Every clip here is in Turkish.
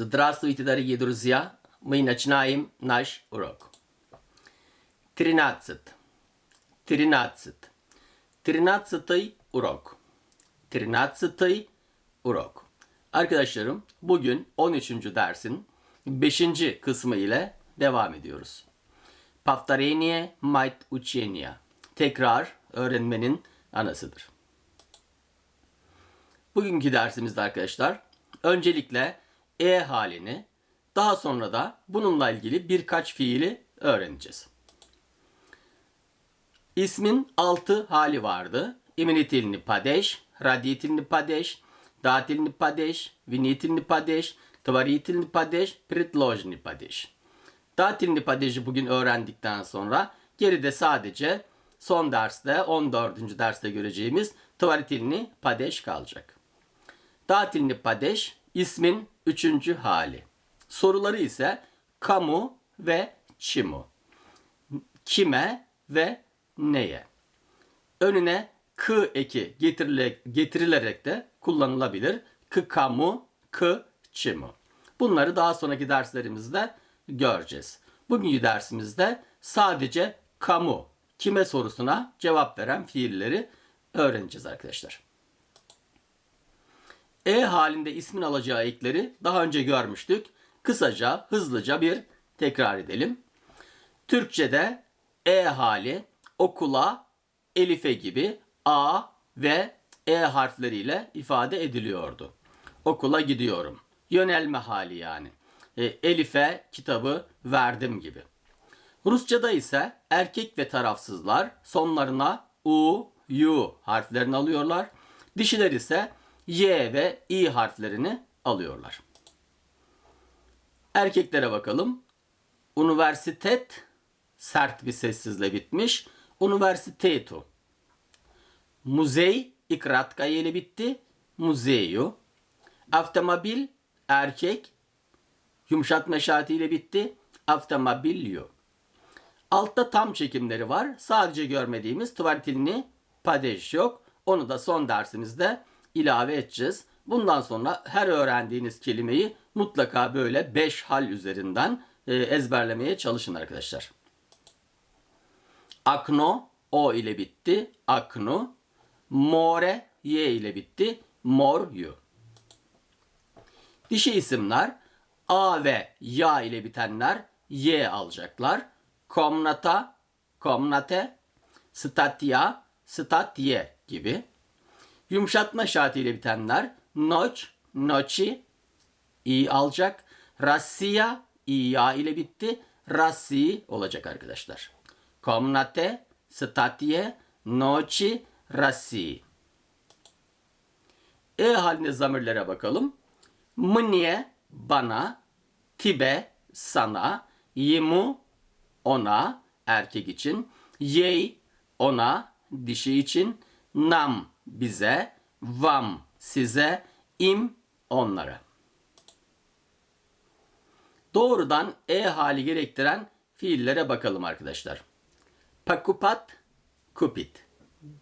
Здравствуйте, дорогие друзья! Мы начинаем наш урок. 13. 13. 13. урок. 13. урок. Arkadaşlarım bugün 13. dersin 5. kısmı ile devam ediyoruz. Повторение мать учения. Tekrar öğrenmenin anasıdır. Bugünkü dersimizde arkadaşlar öncelikle e halini daha sonra da bununla ilgili birkaç fiili öğreneceğiz. İsmin altı hali vardı. İminitilni padeş, raditilni padeş, datilni padeş, vinitilni padeş, tvaritilni padeş, pritlojni padeş. Datilni padeji bugün öğrendikten sonra geride sadece son derste 14. derste göreceğimiz tvaritilni padeş kalacak. Datilni padeş ismin üçüncü hali. Soruları ise kamu ve çimu. Kime ve neye? Önüne kı eki getirile, getirilerek de kullanılabilir. Kı kamu, kı çimu. Bunları daha sonraki derslerimizde göreceğiz. Bugünkü dersimizde sadece kamu, kime sorusuna cevap veren fiilleri öğreneceğiz arkadaşlar. E halinde ismin alacağı ekleri daha önce görmüştük. Kısaca, hızlıca bir tekrar edelim. Türkçe'de E hali okula, elife gibi A ve E harfleriyle ifade ediliyordu. Okula gidiyorum. Yönelme hali yani. E, Elif'e kitabı verdim gibi. Rusça'da ise erkek ve tarafsızlar sonlarına U, U harflerini alıyorlar. Dişiler ise Y ve İ harflerini alıyorlar. Erkeklere bakalım. Üniversitet sert bir sessizle bitmiş. Üniversitetu. Muzey ikratka ile bitti. Muzeyu. Avtomobil erkek yumuşatma işaretiyle bitti. Avtomobilyo. Altta tam çekimleri var. Sadece görmediğimiz tuvaletilini padej yok. Onu da son dersimizde ilave edeceğiz. Bundan sonra her öğrendiğiniz kelimeyi mutlaka böyle 5 hal üzerinden e, ezberlemeye çalışın arkadaşlar. Akno o ile bitti. Akno. More y ile bitti. Moryu. Dişi isimler a ve ya ile bitenler y alacaklar. Komnata, komnate, statya, statye gibi. Yumuşatma şartıyla bitenler noç, noçi, i alacak. Rassiya, iya ile bitti. Rassi olacak arkadaşlar. Komnate, statye, noçi, rassi. E halinde zamirlere bakalım. Mnie, bana, tibe, sana, yimu, ona, erkek için, yey, ona, dişi için, nam, bize, vam, size, im, onlara. Doğrudan e hali gerektiren fiillere bakalım arkadaşlar. Pakupat, kupit.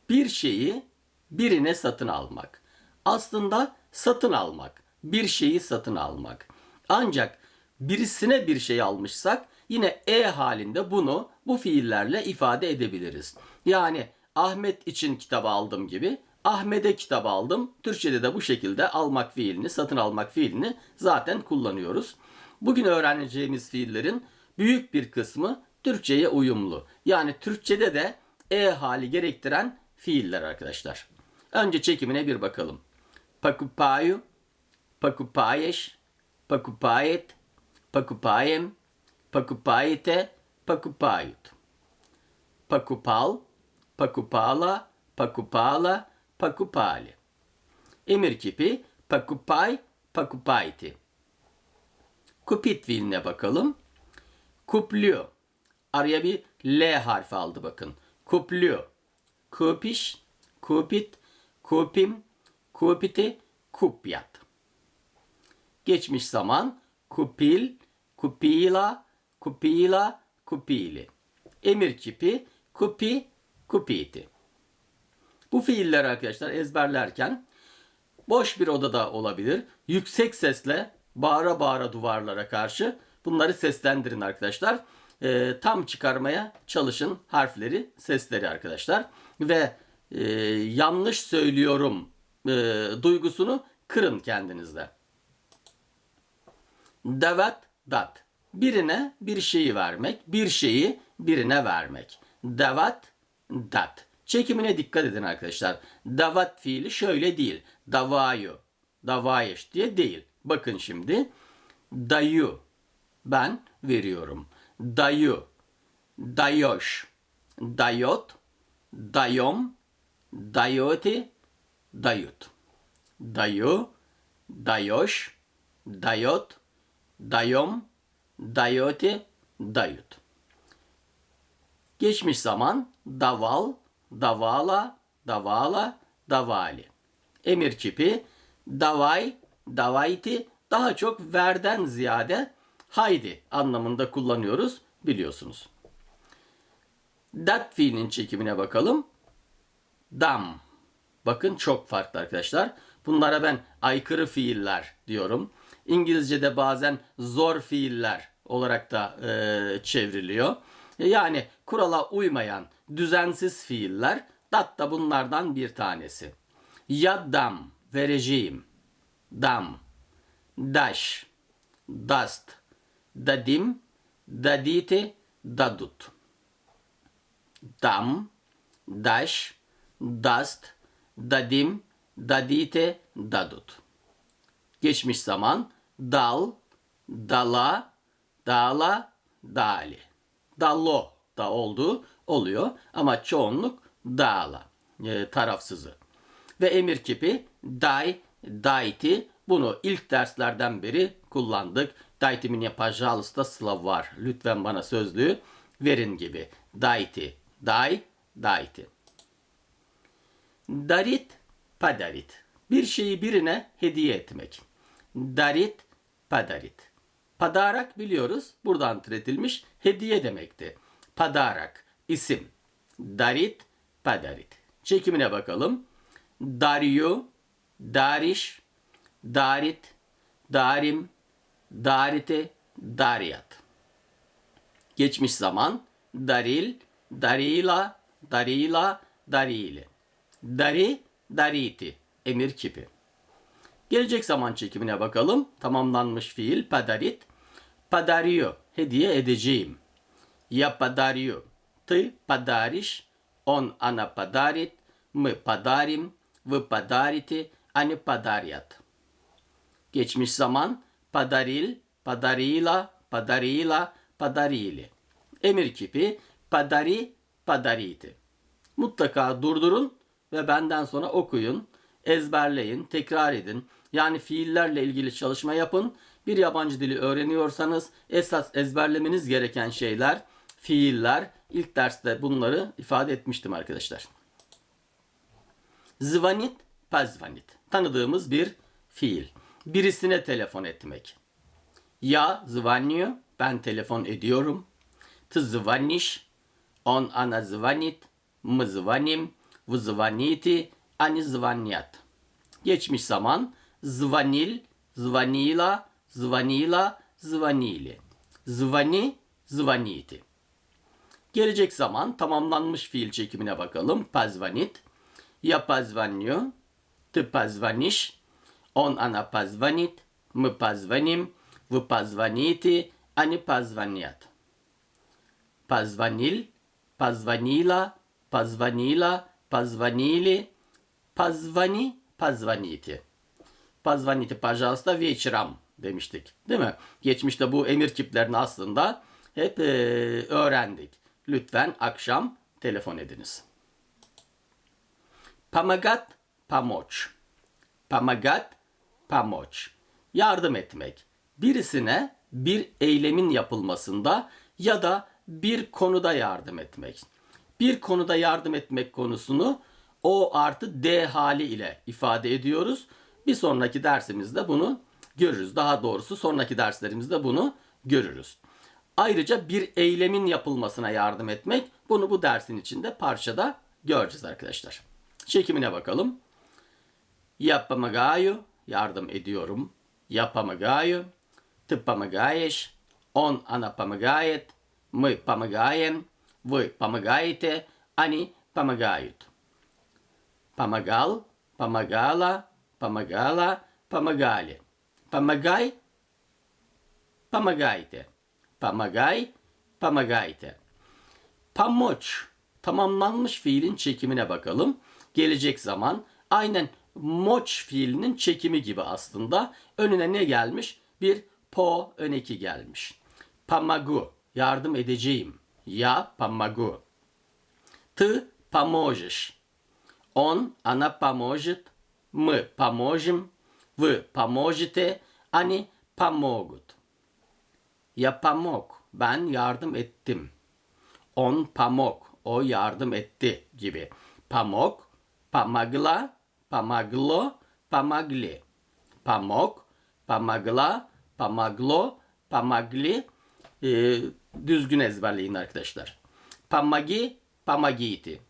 Bir şeyi birine satın almak. Aslında satın almak. Bir şeyi satın almak. Ancak birisine bir şey almışsak yine e halinde bunu bu fiillerle ifade edebiliriz. Yani Ahmet için kitabı aldım gibi Ahmet'e kitap aldım. Türkçede de bu şekilde almak fiilini, satın almak fiilini zaten kullanıyoruz. Bugün öğreneceğimiz fiillerin büyük bir kısmı Türkçeye uyumlu. Yani Türkçede de e hali gerektiren fiiller arkadaşlar. Önce çekimine bir bakalım. Pakupayu, pakupayeş, pakupayet, pakupayem, pakupayete, pakupayut. Pakupal, pakupala, pakupala, pakupali. Emir kipi pakupay, pakupayti. Kupit fiiline bakalım. Kuplıyor. Araya bir L harfi aldı bakın. Kuplıyor. Kupiş, kupit, kupim, kupiti, kupyat. Geçmiş zaman kupil, kupila, kupila, kupili. Emir kipi kupi, kupiti. Bu fiiller arkadaşlar ezberlerken boş bir odada olabilir. Yüksek sesle bağıra bağıra duvarlara karşı bunları seslendirin arkadaşlar. Ee, tam çıkarmaya çalışın harfleri, sesleri arkadaşlar. Ve e, yanlış söylüyorum e, duygusunu kırın kendinizde. Davet, dat. Birine bir şeyi vermek, bir şeyi birine vermek. Davet, dat. Çekimine dikkat edin arkadaşlar. Davat fiili şöyle değil. Davayu, davayeş diye değil. Bakın şimdi. Dayu, ben veriyorum. Dayu, dayoş, dayot, dayom, dayoti, dayut. Dayu, dayoş, dayot, dayom, dayoti, dayut. Geçmiş zaman daval, davala, davala, davali. Emir kipi davay, davayti daha çok verden ziyade haydi anlamında kullanıyoruz biliyorsunuz. Dat fiilinin çekimine bakalım. Dam. Bakın çok farklı arkadaşlar. Bunlara ben aykırı fiiller diyorum. İngilizce'de bazen zor fiiller olarak da e, çevriliyor. Yani kurala uymayan düzensiz fiiller dat da bunlardan bir tanesi. Ya dam vereceğim. Dam. Daş. Dast. Dadim. Dadite. Dadut. Dam. Daş. Dast. Dadim. Dadite. Dadut. Geçmiş zaman dal, dala, dala, dali dallo da olduğu oluyor. Ama çoğunluk dala e, tarafsızı. Ve emir kipi dai, daiti bunu ilk derslerden beri kullandık. Daiti mine pajalısta slav var. Lütfen bana sözlüğü verin gibi. Daiti, dai, daiti. Darit, padarit. Bir şeyi birine hediye etmek. Darit, padarit. Padarak biliyoruz. Buradan türetilmiş hediye demekti. Padarak, isim. Darit, padarit. Çekimine bakalım. Daryu, dariş, darit, darim, darite, dariyat. Geçmiş zaman daril, darila, darila, darili. Dari, dariti. Emir kipi. Gelecek zaman çekimine bakalım. Tamamlanmış fiil padarit. Padario. Hediye edeceğim. Ya padario. Ты подаришь. Он, она подарит. Мы подарим. Вы подарите. Они подарят. Geçmiş zaman padaril, padarila, padarila, padarili. Emir kipi padari, padariti. Mutlaka durdurun ve benden sonra okuyun, ezberleyin, tekrar edin. Yani fiillerle ilgili çalışma yapın. Bir yabancı dili öğreniyorsanız esas ezberlemeniz gereken şeyler fiiller. İlk derste bunları ifade etmiştim arkadaşlar. Zvanit, pazvanit. Tanıdığımız bir fiil. Birisine telefon etmek. Ya zvanıyor, ben telefon ediyorum. Ты звонишь, он, она звонит, мы звоним, вы звоните, они звонят. Geçmiş zaman звонил, звонила, звонила, звонили. Звони, звоните. Gelecek zaman tamamlanmış fiil çekimine bakalım. Позвонит. Я позвоню. Ты позвонишь. Он, она позвонит. Мы позвоним. Вы позвоните. Они позвонят. Позвонил. Позвонила. Позвонила. Позвонили. Позвони. Позвоните. Позвоните, пожалуйста, вечером demiştik. Değil mi? Geçmişte bu emir kiplerini aslında hep e, öğrendik. Lütfen akşam telefon ediniz. Pamagat, pamoç. Pamagat, pamoç. Yardım etmek. Birisine bir eylemin yapılmasında ya da bir konuda yardım etmek. Bir konuda yardım etmek konusunu o artı D hali ile ifade ediyoruz. Bir sonraki dersimizde bunu görürüz. Daha doğrusu sonraki derslerimizde bunu görürüz. Ayrıca bir eylemin yapılmasına yardım etmek. Bunu bu dersin içinde parçada göreceğiz arkadaşlar. Çekimine bakalım. Я помогаю, yardım ediyorum. Я помогаю. Ты помогаешь. Он, она помогает. Мы помогаем. Вы помогаете. Они помогают. Помогал, помогала, помогала, помогали. Помогай, помогайте. Помогай, помогайте. Помочь. Tamamlanmış fiilin çekimine bakalım. Gelecek zaman aynen moç fiilinin çekimi gibi aslında. Önüne ne gelmiş? Bir po öneki gelmiş. Pamagu. Yardım edeceğim. Ya pamagu. Ты поможешь. Он, она поможет. Мы поможем. Вы поможете. Они помогут. Я помог. Ben yardım ettim. On pamok. O yardım etti gibi. Pamok, pamagla, pamaglo, pamagli. Pamok, pamagla, pamaglo, pamagli. Ee, düzgün ezberleyin arkadaşlar. Pamagi, pamagiti.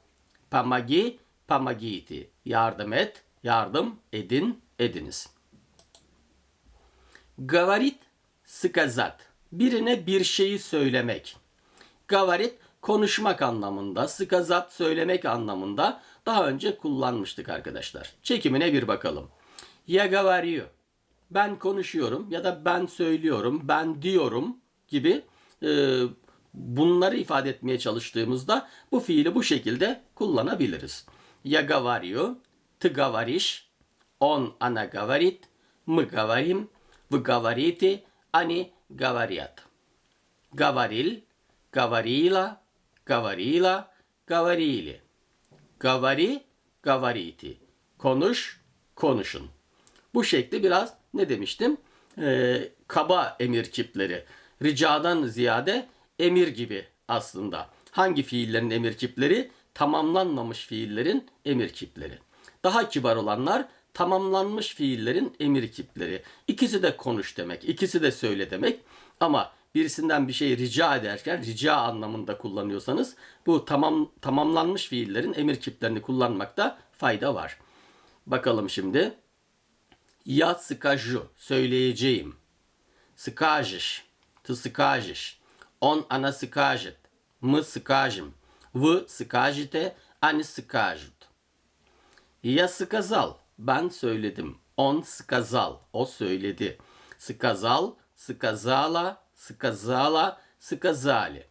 Pamagi, pamagiti. Yardım et, yardım edin, ediniz. Говорит, сказать. Birine bir şeyi söylemek. Gavarit konuşmak anlamında, skazat söylemek anlamında daha önce kullanmıştık arkadaşlar. Çekimine bir bakalım. Ya gavariyo. Ben konuşuyorum ya da ben söylüyorum, ben diyorum gibi e, bunları ifade etmeye çalıştığımızda bu fiili bu şekilde kullanabiliriz. Я говорю, ты говоришь, он, она говорит, мы говорим, вы говорите, они говорят. Говорил, говорила, говорила, говорили. Говори, говорите. Konuş, konuşun. Bu şekli biraz ne demiştim? Ee, kaba emir kipleri. Ricadan ziyade emir gibi aslında. Hangi fiillerin emir kipleri? Tamamlanmamış fiillerin emir kipleri. Daha kibar olanlar tamamlanmış fiillerin emir kipleri. İkisi de konuş demek, ikisi de söyle demek. Ama birisinden bir şey rica ederken rica anlamında kullanıyorsanız bu tamam tamamlanmış fiillerin emir kiplerini kullanmakta fayda var. Bakalım şimdi. Я скажу, söyleyeceğim. Скажешь, ты скажешь. Он, она скажет. Мы скажем. Вы скажете, они скажут. Я сказал, ben söyledim. On skazal. O söyledi. Skazal, skazala, skazala, skazali.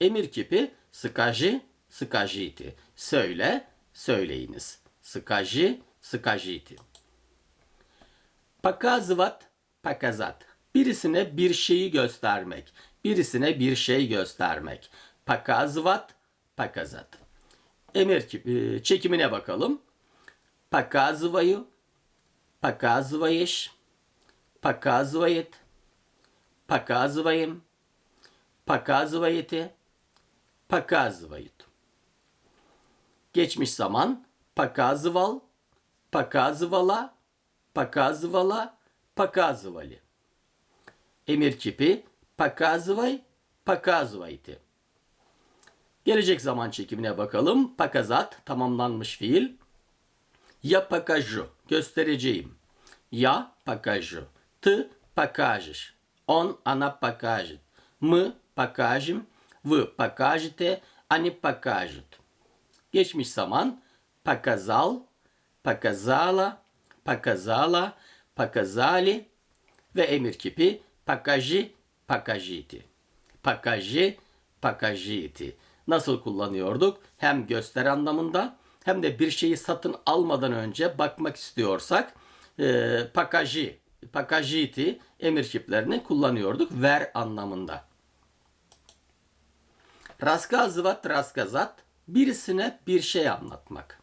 Emir kipi skaji, skajiti. Söyle, söyleyiniz. Skaji, skajiti. Pakazvat, pakazat. Birisine bir şeyi göstermek. Birisine bir şey göstermek. Pakazvat, pakazat. Emir kipi, çekimine bakalım Показываю, показываешь, показывает, показываем, показываете, показывают. Geçmiş zaman показывал, показывала, показывала, показывали. Emir kipi показывай, показывайте. Gelecek zaman çekimine bakalım. Pakazat tamamlanmış fiil. Я покажу. Göstereceğim. Я покажу. Ты покажешь. Он, она покажет. Мы покажем. Вы покажете. Они покажут. Geçmiş zaman. Показал. Показала. Показала. Показали. Ve emir kipi. Покажи. Покажите. Покажи. Покажите. Nasıl kullanıyorduk? Hem göster anlamında hem de bir şeyi satın almadan önce bakmak istiyorsak e, pakajı, pakajiti emir kiplerini kullanıyorduk ver anlamında. Raskazvat raskazat birisine bir şey anlatmak.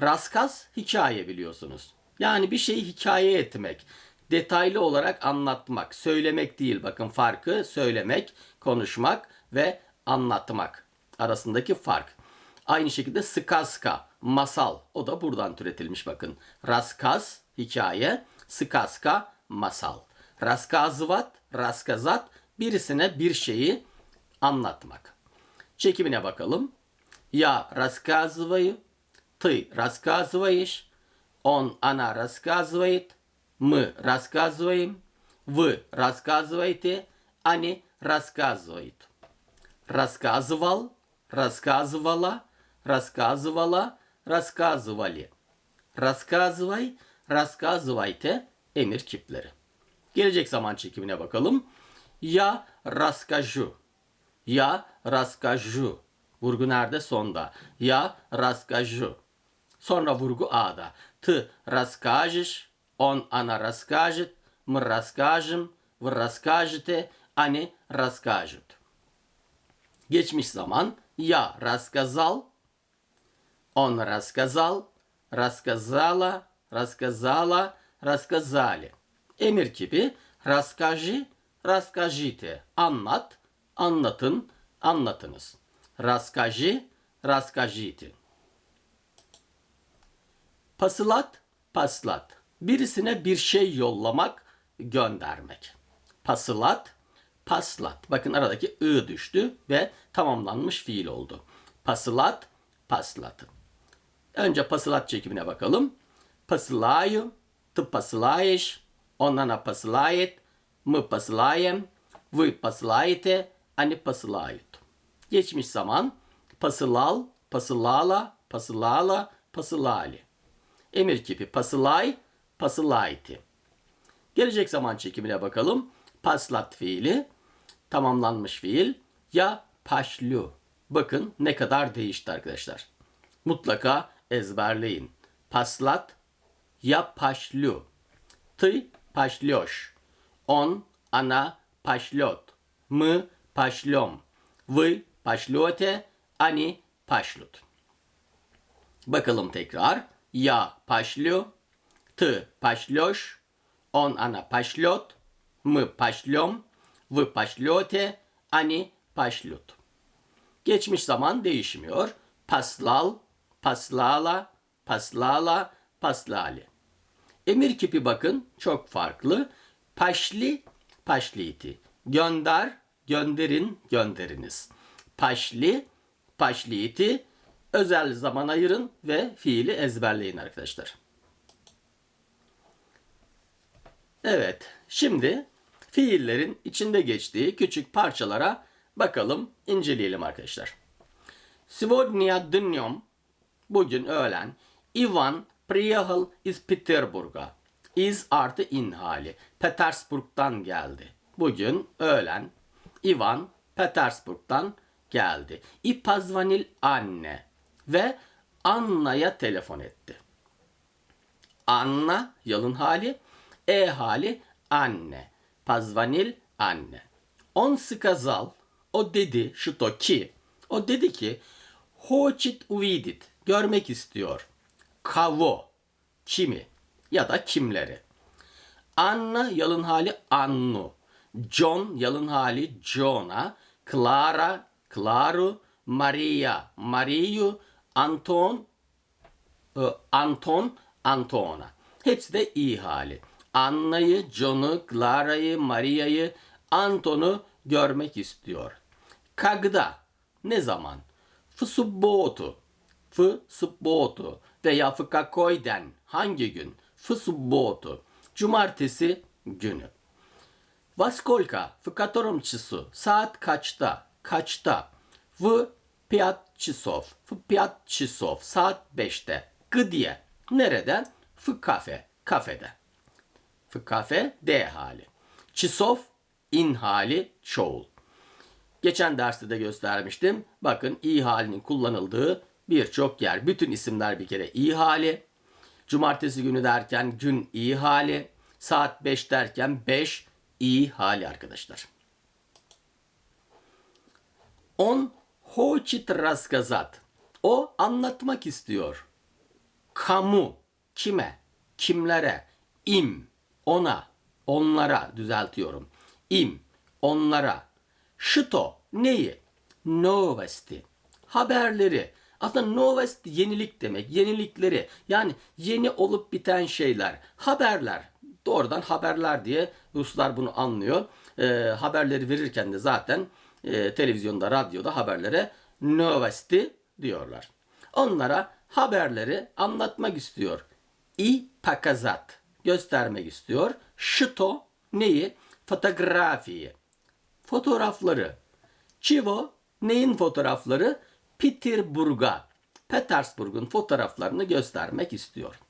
Raskaz hikaye biliyorsunuz. Yani bir şeyi hikaye etmek, detaylı olarak anlatmak, söylemek değil. Bakın farkı söylemek, konuşmak ve anlatmak arasındaki fark. Aynı şekilde skaska, masal. O da buradan türetilmiş bakın. Raskaz, hikaye. Skaska, masal. Raskazvat, raskazat, birisine bir şeyi anlatmak. Çekimine bakalım. Я рассказываю, ты рассказываешь, он, она рассказывает, Мы рассказываем. Вы рассказываете. Они рассказывают. Рассказывал, рассказывала, рассказывала, рассказывали. Raskazvay, raskazvayte emir kipleri. Gelecek zaman çekimine bakalım. Ya raskaju. Ya raskaju. Vurgu nerede? Sonda. Ya raskaju. Sonra vurgu A'da. Ты расскажешь, он, она расскажет, мы расскажем, вы расскажете, они расскажут. Geçmiş zaman ya рассказал, он рассказал, рассказала, рассказала, рассказали. Emir kipi расскажи, расскажите. Anlat, anlatın, anlatınız. Расскажи, расскажите. Pasılat, paslat. Birisine bir şey yollamak, göndermek. Pasılat, paslat. Bakın aradaki ı düştü ve tamamlanmış fiil oldu. Pasılat, paslat. Önce pasılat çekimine bakalım. Посылаю, ты посылаешь, он, она посылает, мы посылаем, вы посылаете, они посылают. Geçmiş zaman pasılal, pasılala, pasılala, pasılali. Emir kipi pasılay, pasılayti. Gelecek zaman çekimine bakalım. Paslat fiili, tamamlanmış fiil ya paşlu. Bakın ne kadar değişti arkadaşlar. Mutlaka ezberleyin. Paslat ya paşlu. Ты пошлешь. Он, она пошлет. Мы пошлем. Вы пошлете. Они пошлют. Bakalım tekrar. Я пошлю. Ты пошлешь. Он, она пошлет. Мы пошлем. Вы пошлете. Они пошлют. Geçmiş zaman değişmiyor. Paslal, paslala, paslala, paslali. Emir kipi bakın çok farklı. Paşli, paşliti. Gönder, gönderin, gönderiniz. Paşli, paşliti. Özel zaman ayırın ve fiili ezberleyin arkadaşlar. Evet, şimdi fiillerin içinde geçtiği küçük parçalara bakalım, inceleyelim arkadaşlar. Svodnia dnyom bugün öğlen, Ivan приехал из Peterburg'a. Iz artı in hali. Petersburg'dan geldi. Bugün öğlen Ivan Petersburg'dan geldi. I позвонил anne ve Anna'ya telefon etti. Anna yalın hali, e hali anne. Позвонил anne. Он сказал, o dedi, şu to ki, o dedi ki, хочет увидеть, görmek istiyor. Kavo, kimi ya da kimleri. Anna yalın hali Annu. John yalın hali John'a. Clara, Claru. Maria, Mariu. Anton, e, Anton, Antona. Hepsi de iyi hali. Anna'yı, John'u, Clara'yı, Maria'yı, Anton'u görmek istiyor. Kagda, ne zaman? В Fı subbotu veya fıkakoyden hangi gün? Fı subbotu. Cumartesi günü. Vaskolka fıkatorum çisu. Saat kaçta? Kaçta? Vı piyat çisov. Vı piyat çisov. Saat 5'te. Gıdiye. Nereden? Fı kafe. Kafede. Fı kafe D hali. Çisov in hali çoğul. Geçen derste de göstermiştim. Bakın i halinin kullanıldığı birçok yer. Bütün isimler bir kere iyi hali. Cumartesi günü derken gün iyi hali. Saat 5 derken 5 iyi hali arkadaşlar. On hoçit raskazat. O anlatmak istiyor. Kamu kime, kimlere, im ona, onlara düzeltiyorum. İm onlara. Şito neyi? Novesti. Haberleri aslında novest yenilik demek. Yenilikleri. Yani yeni olup biten şeyler. Haberler. Doğrudan haberler diye Ruslar bunu anlıyor. Ee, haberleri verirken de zaten e, televizyonda, radyoda haberlere novesti diyorlar. Onlara haberleri anlatmak istiyor. I pakazat. göstermek istiyor. Şito neyi? Fotoğrafiyi. Fotoğrafları. Çivo neyin fotoğrafları? Peterburg'a, Petersburg'un fotoğraflarını göstermek istiyor.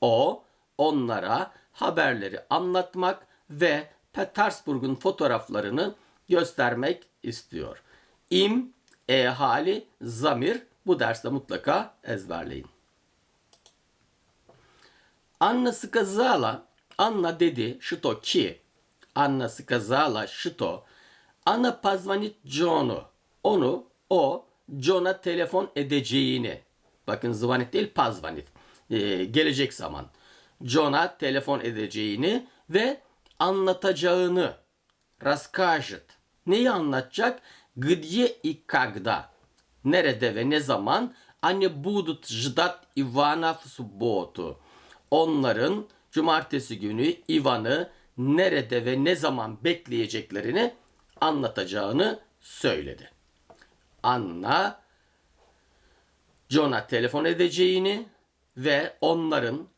O onlara haberleri anlatmak ve Petersburg'un fotoğraflarını göstermek istiyor. İm, e hali, zamir bu derste mutlaka ezberleyin. Anna skazala, Anna dedi, şito ki, Anna skazala, şito, Anna pazvanit John'u, onu, o, John'a telefon edeceğini. Bakın zvanit değil pazvanit. Ee, gelecek zaman. John'a telefon edeceğini ve anlatacağını. Raskajit. Neyi anlatacak? Gdye i. Nerede ve ne zaman? Anne budut jdat Ivana subotu. Onların cumartesi günü Ivan'ı nerede ve ne zaman bekleyeceklerini anlatacağını söyledi. Anna John'a telefon edeceğini ve onların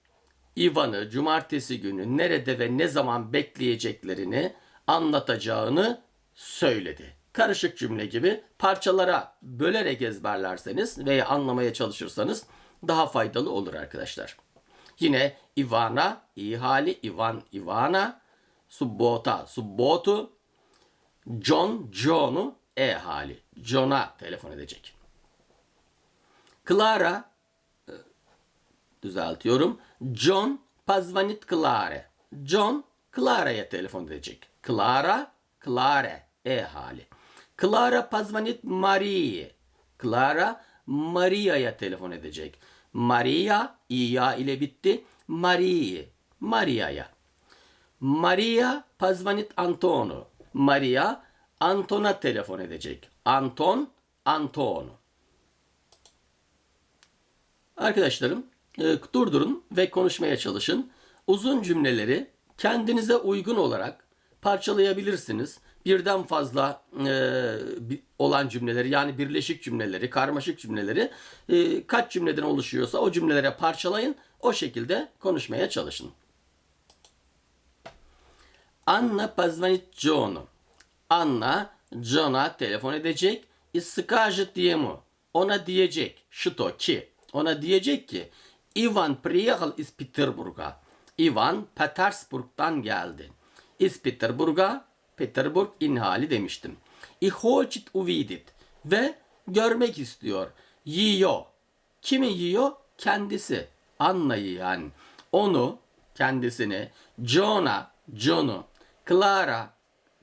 Ivan'ı cumartesi günü nerede ve ne zaman bekleyeceklerini anlatacağını söyledi. Karışık cümle gibi parçalara bölerek ezberlerseniz veya anlamaya çalışırsanız daha faydalı olur arkadaşlar. Yine Ivana, iyi hali, Ivan, Ivana, Subbota, Subbotu, John, John'u e hali. John'a telefon edecek. Clara e, düzeltiyorum. John Pazvanit Clare. John Clara'ya telefon edecek. Clara, Clare. E hali. Clara Pazvanit Marie. Clara Maria'ya telefon edecek. Maria, İya ile bitti. Marie, Maria'ya. Maria Pazvanit Antonu. Maria, Anton'a telefon edecek. Anton, Anton'u. Arkadaşlarım e, durdurun ve konuşmaya çalışın. Uzun cümleleri kendinize uygun olarak parçalayabilirsiniz. Birden fazla e, bi- olan cümleleri yani birleşik cümleleri, karmaşık cümleleri e, kaç cümleden oluşuyorsa o cümlelere parçalayın. O şekilde konuşmaya çalışın. Anna позвонит John'u. Anna John'a telefon edecek. И скажет ему. Ona diyecek. Что ki. Ona diyecek ki. Ivan приехал из Peterburg'a. Ivan Petersburg'dan geldi. Из Peterburg'a Peterburg inhali demiştim. И хочет увидеть. Ve görmek istiyor. Yiyor. Kimi yiyor? Kendisi. Anna'yı yani. Onu, kendisini, John'a, John'u, Clara,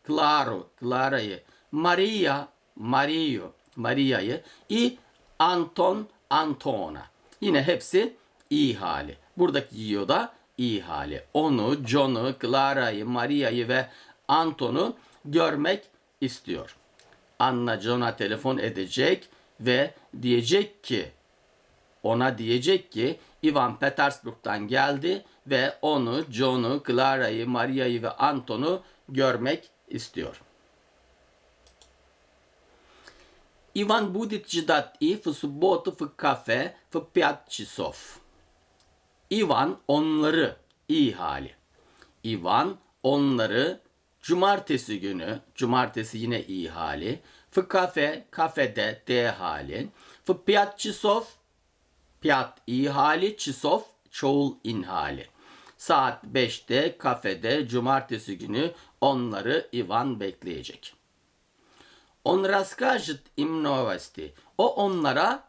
Claro, Clara'yı, Maria, Mario, Maria'yı, i Anton, Antona. Yine hepsi iyi hali. Buradaki yiyor da iyi hali. Onu, John'u, Clara'yı, Maria'yı ve Anton'u görmek istiyor. Anna John'a telefon edecek ve diyecek ki ona diyecek ki Ivan Petersburg'dan geldi ve onu, John'u, Clara'yı, Maria'yı ve Anton'u görmek istiyor. Иван будет ждать их в субботу в кафе в 5 часов. Ivan onları iyi hali. Ivan onları cumartesi günü, cumartesi yine iyi hali. В kafe, kafede D hali. В 5 часов, 5 iyi hali, часов çoğul in hali. Saat 5'te kafede cumartesi günü onları Ivan bekleyecek. Он расскажет им новости. O onlara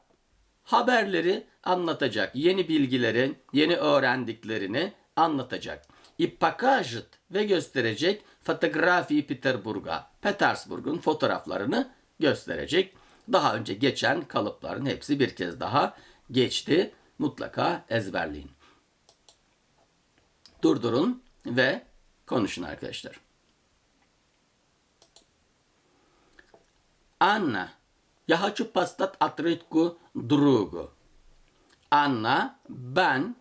haberleri anlatacak. Yeni bilgileri, yeni öğrendiklerini anlatacak. И покажет ve gösterecek fotoğrafi Peterburg'a. Petersburg'un fotoğraflarını gösterecek. Daha önce geçen kalıpların hepsi bir kez daha geçti. Mutlaka ezberleyin. Durdurun ve konuşun arkadaşlar. Anna, я хочу послать открытку другу. Anna, ben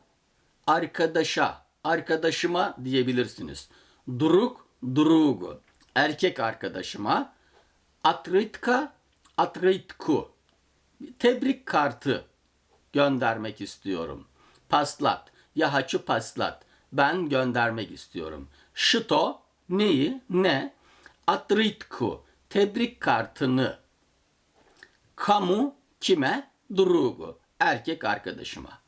arkadaşa, arkadaşıma diyebilirsiniz. Drug, drugu, erkek arkadaşıma. Atritka, atritku, tebrik kartı göndermek istiyorum. Paslat, ya хочу послать. ben göndermek istiyorum. Şito neyi? Ne? Atritku tebrik kartını. Kamu kime? Drugu erkek arkadaşıma.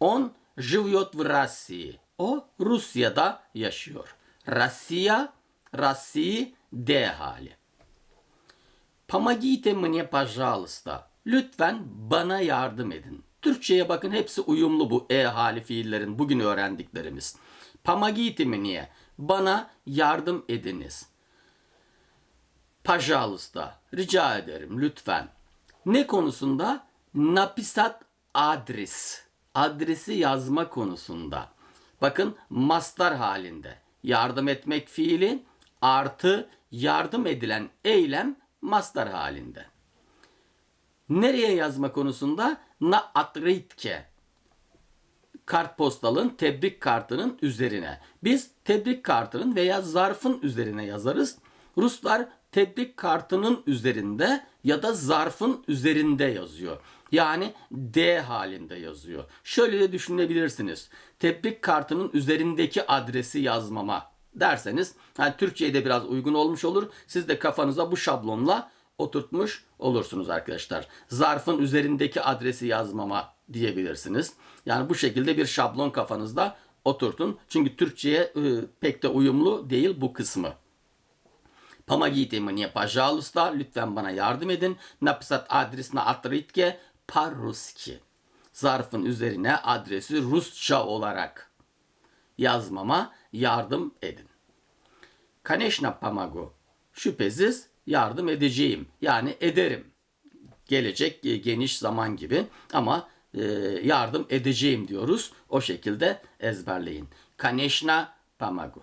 On живет в России. O Rusya'da yaşıyor. Россия, России D hali. Помогите мне, пожалуйста. Lütfen bana yardım edin. Türkçeye bakın hepsi uyumlu bu e hali fiillerin bugün öğrendiklerimiz. Помогите мне. Bana yardım ediniz. Pajalista. Rica ederim lütfen. Ne konusunda? Napisat adres. Adresi yazma konusunda. Bakın mastar halinde. Yardım etmek fiili artı yardım edilen eylem mastar halinde. Nereye yazma konusunda? Na atritke. Kartpostalın tebrik kartının üzerine. Biz tebrik kartının veya zarfın üzerine yazarız. Ruslar tebrik kartının üzerinde ya da zarfın üzerinde yazıyor. Yani D halinde yazıyor. Şöyle de düşünebilirsiniz. Tebrik kartının üzerindeki adresi yazmama derseniz yani Türkçe'ye biraz uygun olmuş olur. Siz de kafanıza bu şablonla oturtmuş olursunuz arkadaşlar. Zarfın üzerindeki adresi yazmama diyebilirsiniz. Yani bu şekilde bir şablon kafanızda oturtun. Çünkü Türkçe'ye e, pek de uyumlu değil bu kısmı. Помогите мне, пожалуйста. Lütfen bana yardım edin. Написать адрес на открытке по-русски. Zarfın üzerine adresi Rusça olarak yazmama yardım edin. Конечно помогу. Şüphesiz yardım edeceğim. Yani ederim. Gelecek e, geniş zaman gibi ama e, yardım edeceğim diyoruz. O şekilde ezberleyin. Конечно помогу.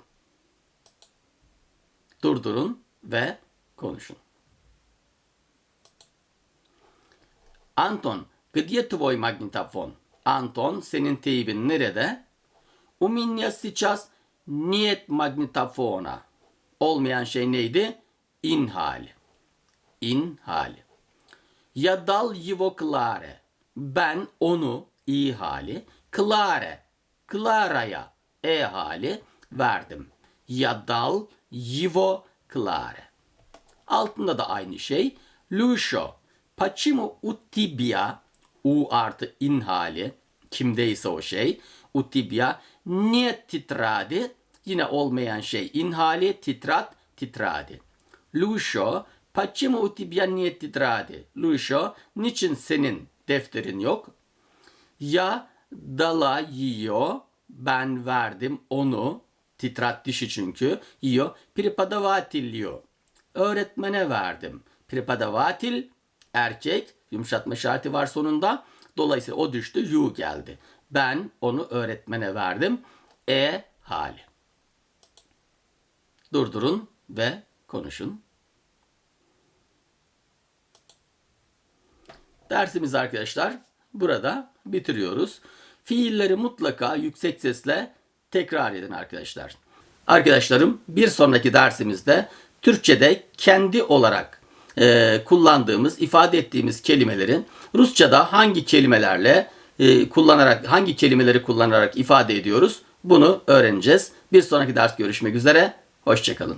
Durdurun ve konuşun. Anton, где твой магнитофон? Anton, senin teybin nerede? У меня сейчас нет магнитофона. Olmayan şey neydi? In hali. In hali. Я дал его Кларе. Ben onu i hali. Кларе. Clara'ya e hali verdim. Я дал его clare. Altında da aynı şey. Lucio, pacimo utibia, u artı in hali, kimdeyse o şey, utibia, niye titradi, yine olmayan şey in hali, titrat, titradi. Lucio, pacimo utibia niye titradi? Lucio, niçin senin defterin yok? Ya dala yiyor, ben verdim onu, titrat dişi çünkü yiyor. Prepodavatil yiyor. Öğretmene verdim. Prepodavatil erkek yumuşatma şartı var sonunda. Dolayısıyla o düştü yu geldi. Ben onu öğretmene verdim. E hali. Durdurun ve konuşun. Dersimiz arkadaşlar burada bitiriyoruz. Fiilleri mutlaka yüksek sesle tekrar edin arkadaşlar. Arkadaşlarım bir sonraki dersimizde Türkçe'de kendi olarak e, kullandığımız, ifade ettiğimiz kelimelerin Rusça'da hangi kelimelerle e, kullanarak, hangi kelimeleri kullanarak ifade ediyoruz bunu öğreneceğiz. Bir sonraki ders görüşmek üzere. Hoşçakalın.